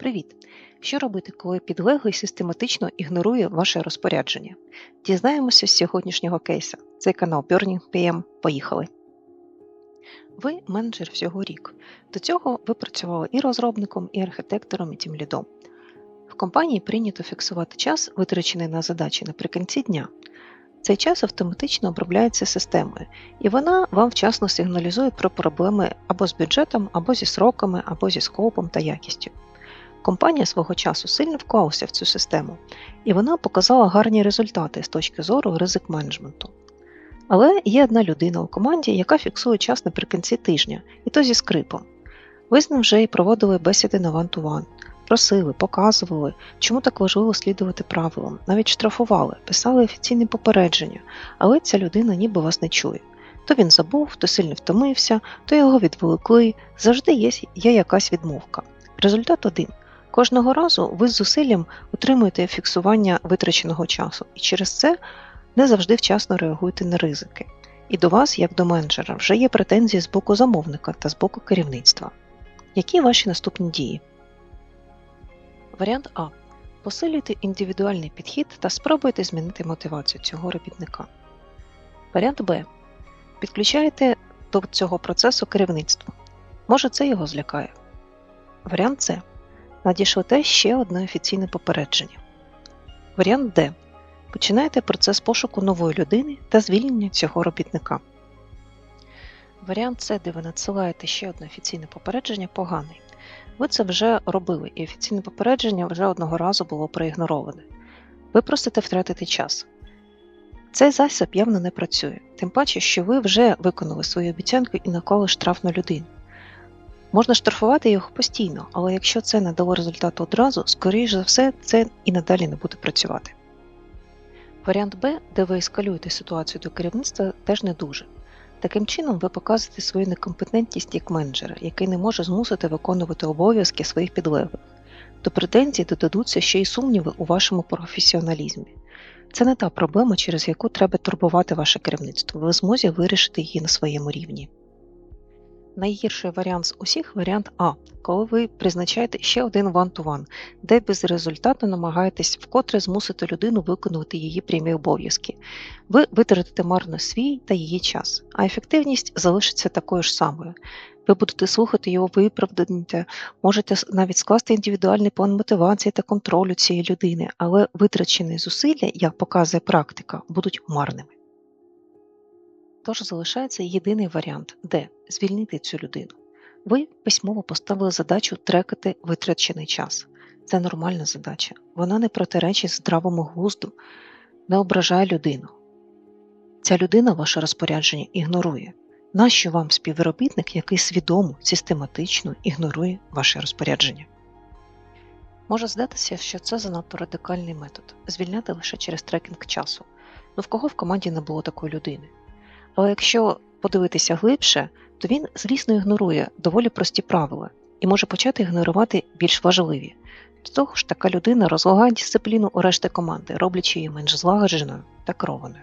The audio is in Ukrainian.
Привіт! Що робити, коли підлеглий систематично ігнорує ваше розпорядження? Дізнаємося з сьогоднішнього кейса. Це канал Burning PM. Поїхали! Ви менеджер всього рік. До цього ви працювали і розробником, і архітектором, і тімлідом. В компанії прийнято фіксувати час, витрачений на задачі наприкінці дня. Цей час автоматично обробляється системою, і вона вам вчасно сигналізує про проблеми або з бюджетом, або зі сроками, або зі скопом та якістю. Компанія свого часу сильно вклалася в цю систему, і вона показала гарні результати з точки зору ризик менеджменту. Але є одна людина у команді, яка фіксує час наприкінці тижня, і то зі скрипом. Ви з ним вже і проводили бесіди на ван-ту-ван, просили, показували, чому так важливо слідувати правилам, навіть штрафували, писали офіційні попередження, але ця людина ніби вас не чує. То він забув, то сильно втомився, то його відволікли, завжди є, якась відмовка. Результат один. Кожного разу ви з зусиллям утримуєте фіксування витраченого часу, і через це не завжди вчасно реагуєте на ризики. І до вас, як до менеджера, вже є претензії з боку замовника та з боку керівництва. Які ваші наступні дії? Варіант А. Посилюйте індивідуальний підхід та спробуйте змінити мотивацію цього робітника. Варіант Б. Підключаєте до цього процесу керівництво. Може, це його злякає. Варіант С. Надішлете ще одне офіційне попередження. Варіант Д. Починаєте процес пошуку нової людини та звільнення цього робітника. Варіант С, де ви надсилаєте ще одне офіційне попередження, поганий. Ви це вже робили, і офіційне попередження вже одного разу було проігнороване. Ви просите втратити час. Цей засіб явно не працює, тим паче, що ви вже виконали свою обіцянку і наклали штраф на людину. Можна штрафувати його постійно, але якщо це не дало результату одразу, скоріш за все, це і надалі не буде працювати. Варіант Б, де ви ескалюєте ситуацію до керівництва, теж не дуже. Таким чином, ви показуєте свою некомпетентність як менеджера, який не може змусити виконувати обов'язки своїх підлеглих. До претензій додадуться ще й сумніви у вашому професіоналізмі. Це не та проблема, через яку треба турбувати ваше керівництво, ви в змозі вирішити її на своєму рівні. Найгірший варіант з усіх варіант А, коли ви призначаєте ще один one-to-one, де без результату намагаєтесь вкотре змусити людину виконувати її прямі обов'язки. Ви витратите марно свій та її час, а ефективність залишиться такою ж самою. Ви будете слухати його виправдання, можете навіть скласти індивідуальний план мотивації та контролю цієї людини, але витрачені зусилля, як показує практика, будуть марними. Тож залишається єдиний варіант, де звільнити цю людину. Ви письмово поставили задачу трекати витрачений час. Це нормальна задача. Вона не протиречить здравому глузду, не ображає людину. Ця людина ваше розпорядження ігнорує. Нащо вам співробітник, який свідомо, систематично ігнорує ваше розпорядження? Може здатися, що це занадто радикальний метод звільняти лише через трекінг часу. Ну в кого в команді не було такої людини? Але якщо подивитися глибше, то він, звісно, ігнорує доволі прості правила і може почати ігнорувати більш важливі. До того ж, така людина розлагає дисципліну у решти команди, роблячи її менш злагодженою та керованою.